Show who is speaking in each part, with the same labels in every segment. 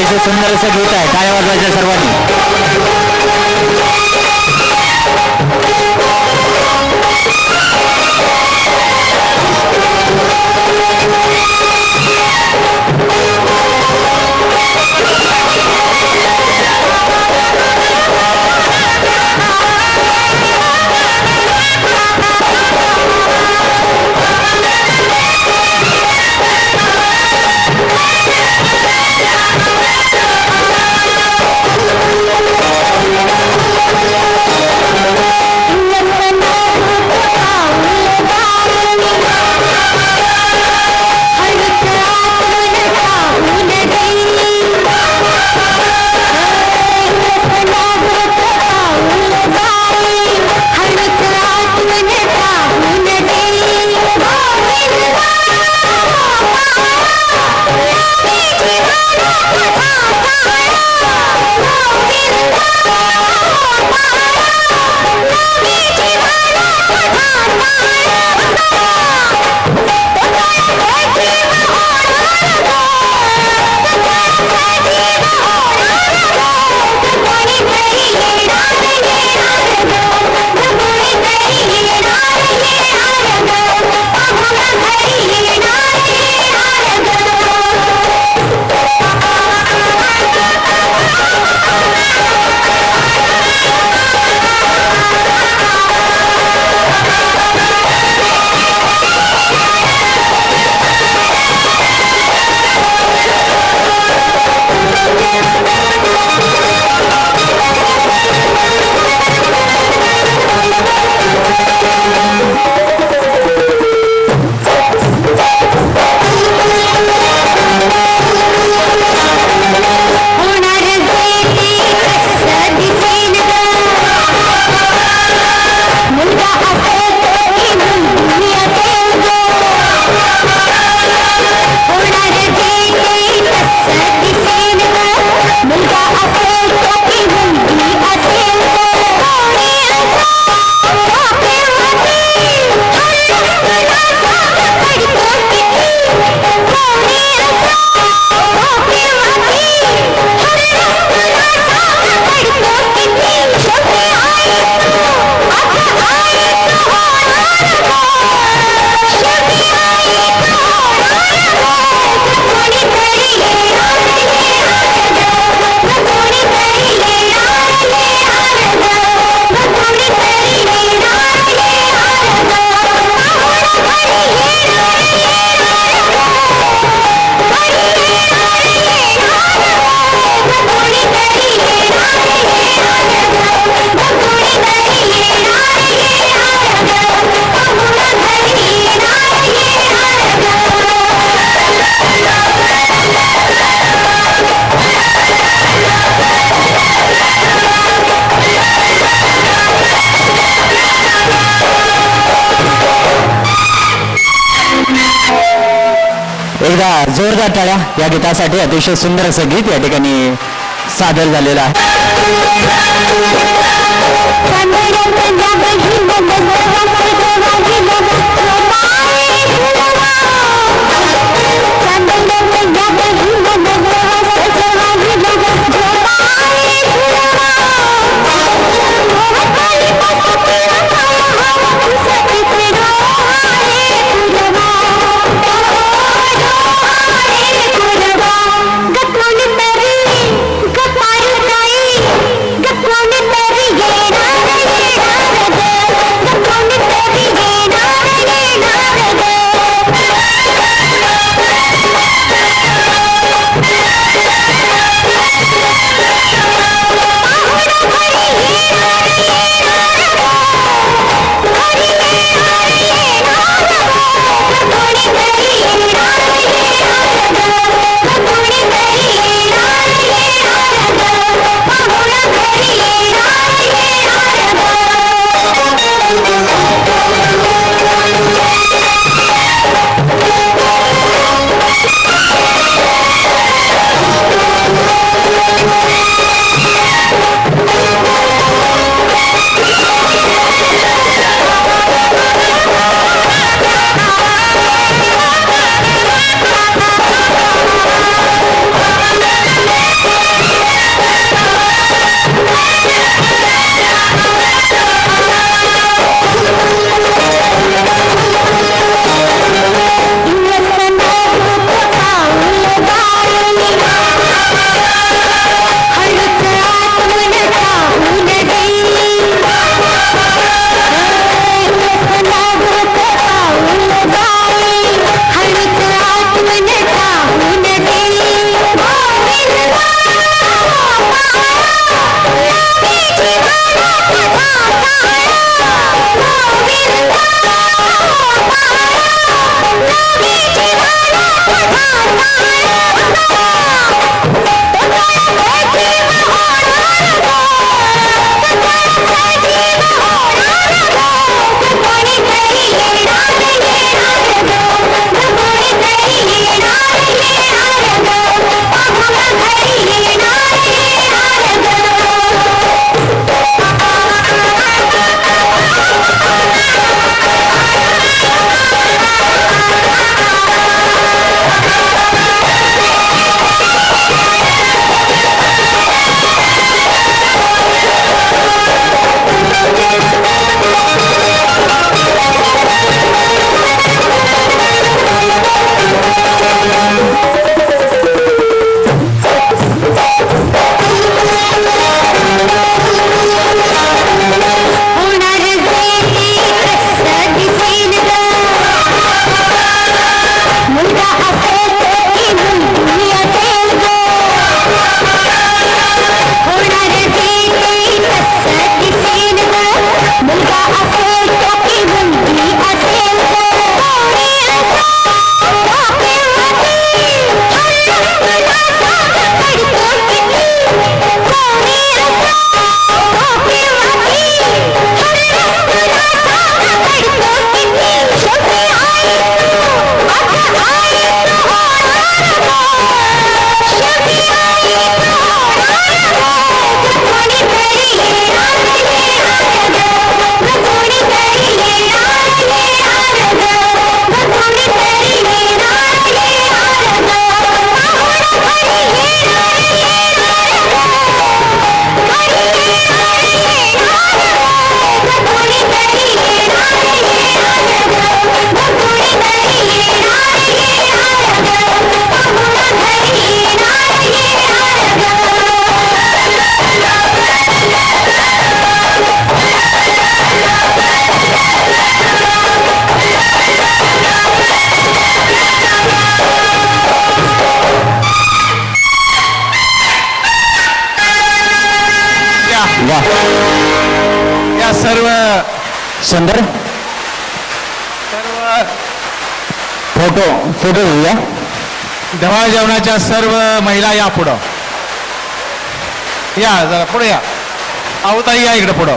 Speaker 1: अतिशय सुंदर असं गीत आहे टाळ्या वाजवायच्या सर्वांनी. जोरदार टाळ्या या गीतासाठी अतिशय सुंदर असं गीत या ठिकाणी सादर झालेलं आहे. सुंदर। फोटो फोटो घेऊया.
Speaker 2: ढवाळ जेवणाच्या सर्व महिला या पुढं. या जरा पुढे या. आवताई या इकडं पुढं.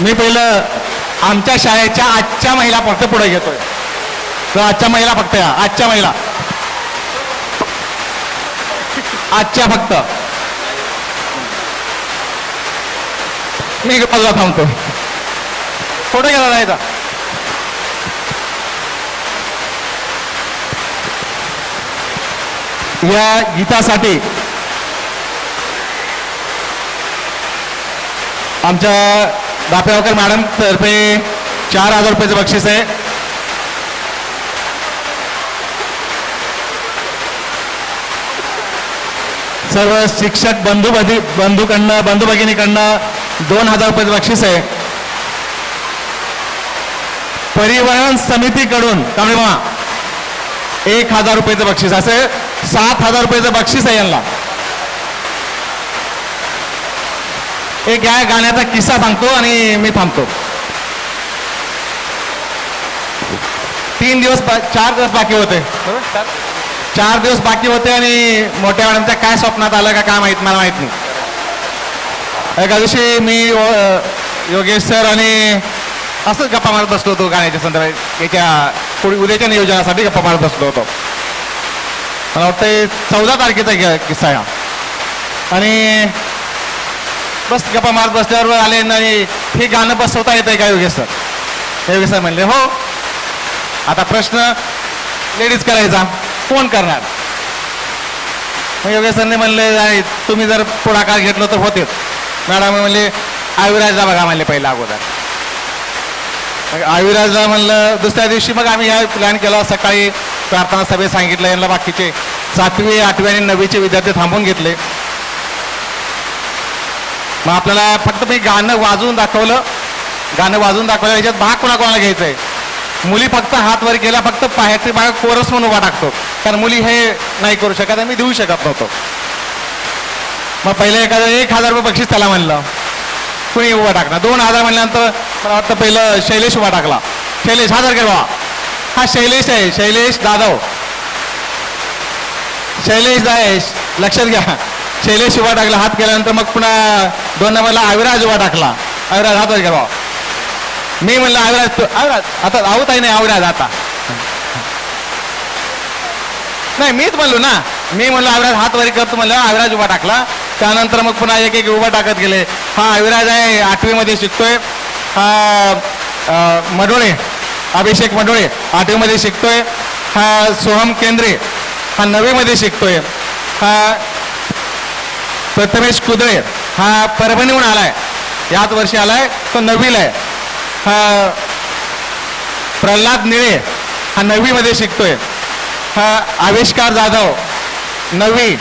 Speaker 2: मी पहिलं आमच्या शाळेच्या आजच्या महिला फक्त पुढे घेतोय. तर आजच्या महिला फक्त या आजच्या महिला. आजच्या फक्त. मी बाजूला थांबतो फोटो घ्यायला जायचा या गीतासाठी आमच्या दापेगावकर मॅडम तर्फे चार हजार रुपयाचं बक्षीस आहे सर्व शिक्षक बंधू बधी बंधूकडनं बंधू भगिनीकडनं दोन हजार रुपयाचं बक्षीस आहे. परिवहन समितीकडून कांबळे मामा एक हजार रुपयाचं बक्षीस. असे सात हजार रुपयाचं बक्षीस आहे यांना. एक या गाण्याचा किस्सा सांगतो आणि मी थांबतो. तीन दिवस चार दिवस बाकी होते? चार दिवस बाकी होते आणि मोठ्या मॅडमच्या काय स्वप्नात आलं का काय माहीत मला माहीत नाही. एका दिवशी मी योगेश सर आणि असंच गप्पा मारत बसलो होतो गाण्याच्या संदर्भात. याच्यापुढे उद्याच्या नियोजनासाठी गप्पा मारत बसलो होतो. मला वाटतं चौदा तारखेचा किस्सा आहे हा. आणि बस गप्पा मारत बसल्यावर आले आणि हे गाणं बसवता येतंय का योगेश सर? योगेश सर म्हणले हो. आता प्रश्न लेडीज करायचा कोण करणार? मग योगेश सरने म्हणले तुम्ही जर पुढाकार घेतलं तर होतेच. मॅडम म्हणले आयुराजला बघा म्हणले पहिला अगोदर. मग आयुराजला म्हणलं दुसऱ्या दिवशी मग आम्ही ह्या प्लॅन केला. सकाळी प्रार्थना सभेत सांगितलं यांना बाकीचे. सातवी आठवी आणि नववीचे विद्यार्थी थांबून घेतले. मग आपल्याला फक्त मी गाणं वाजवून दाखवलं. गाणं वाजवून दाखवलं याच्यात भाग कोणाकोणाला घ्यायचा आहे मुली फक्त हात वर केला फक्त पायाचे भाग कोरस म्हणून उभा टाकतो. कारण मुली हे नाही करू शकत आणि मी देऊ शकत नव्हतो. मग पहिले एखादं एक हजार रुपये बक्षीस त्याला म्हणलं. कुणी उभा टाकला दोन हजार म्हणल्यानंतर मला वाटतं पहिलं शैलेश उभा टाकला. शैलेश हजार घे बाबा. हा शैलेश आहे. शैलेश जाधव. शैलेश जायश. लक्षात घ्या. शैलेश उभा टाकला. हात केल्यानंतर मग पुन्हा दोन नंबरला आविराज उभा टाकला. आविराज हात वर घ्या बाबा. मी म्हणलं आविराज तू आविराज आता आहोत आहे नाही आविराज आता? नाही मीच म्हणलो ना. मी म्हणलो आविराज हात वरी करतो म्हणलं आविराज उभा टाकला. त्यानंतर मग पुन्हा एक एक उभा टाकत गेले. हा अविराज आहे आठवीमध्ये शिकतोय. हा मडोळे अभिषेक मडोळे आठवीमध्ये शिकतोय. हा सोहम केंद्रे हा नवीमध्ये शिकतोय. हा प्रथमेश कुदळे हा परभणीहून आलाय. याच वर्षी आलाय तो नवीला आहे. हा प्रल्हाद निळे हा नववीमध्ये शिकतोय. हा आविष्कार जाधव नववी.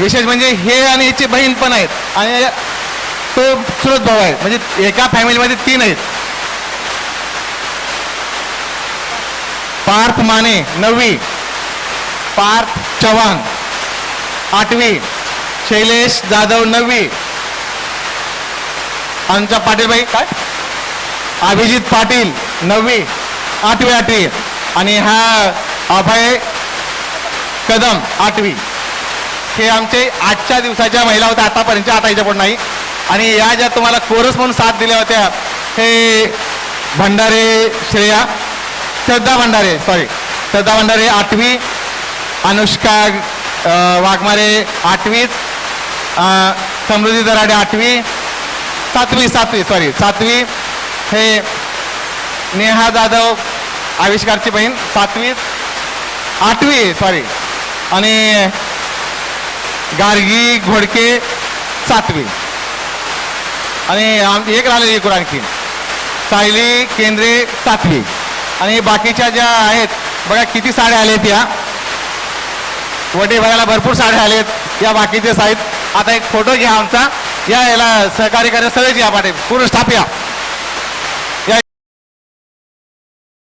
Speaker 2: विशेष म्हणजे हे आणि याची बहीण पण आहेत. आणि तो चुलत भाऊ आहे. म्हणजे एका फॅमिलीमध्ये तीन आहेत. पार्थ माने नववी. पार्थ चव्हाण आठवी. शैलेश जाधव नववी. आमच्या पाटीलबाई काय? अभिजित पाटील नववी. आठवी आठवी. आणि हा अभय कदम आठवी. हे आमचे आजच्या दिवसाच्या महिला होत्या आतापर्यंत आता याच्या पण नाही. आणि या ज्या तुम्हाला कोरस म्हणून साथ दिल्या होत्या हे भंडारे श्रेया श्रद्धा भंडारे सॉरी श्रद्धा भंडारे आठवी अनुष्का वाघमारे आठवीत समृद्धी दराडे आठवी सातवी सातवी सॉरी सातवी हे नेहा जाधव आविष्कारची बहीण सातवी आठवी सॉरी आणि गार्गी घोडके सातवी. आणि एक राहिलेली एकूण आणखी सायली केंद्रे सातवी. आणि बाकीच्या ज्या आहेत बघा किती साड्या आल्या आहेत या. वडे बघायला भरपूर साड्या आलेत या बाकीचे साहित्य आता एक फोटो घ्या आमचा. या याला सहकार्य करायला सगळेच या पाठे पूर्ण स्टाफ या.